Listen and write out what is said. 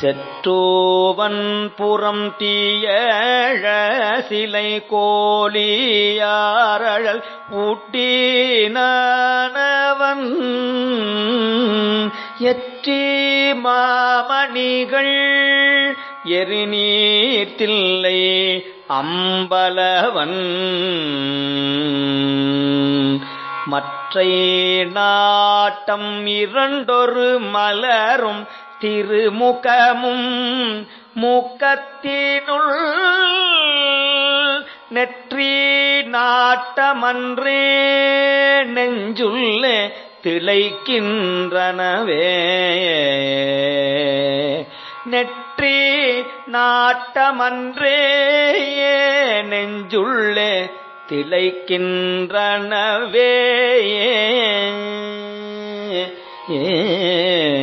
செற்றோவன் புறம் தீயழ சிலை கோலியாரழல் ஊட்டினவன் எற்றி மாமணிகள் எரிநீர்த்தில்லை அம்பலவன். மற்றை நாட்டம் இரண்டொரு மலரும் திருமுகமும் மூக்கத்தினுள் நெற்றி நாட்டமன்றே நெஞ்சுள்ளே திளைக்கின்றனவே. நெற்றி நாட்டமன்றே நெஞ்சுள்ளே திளைக்கின்றனவே. ஏ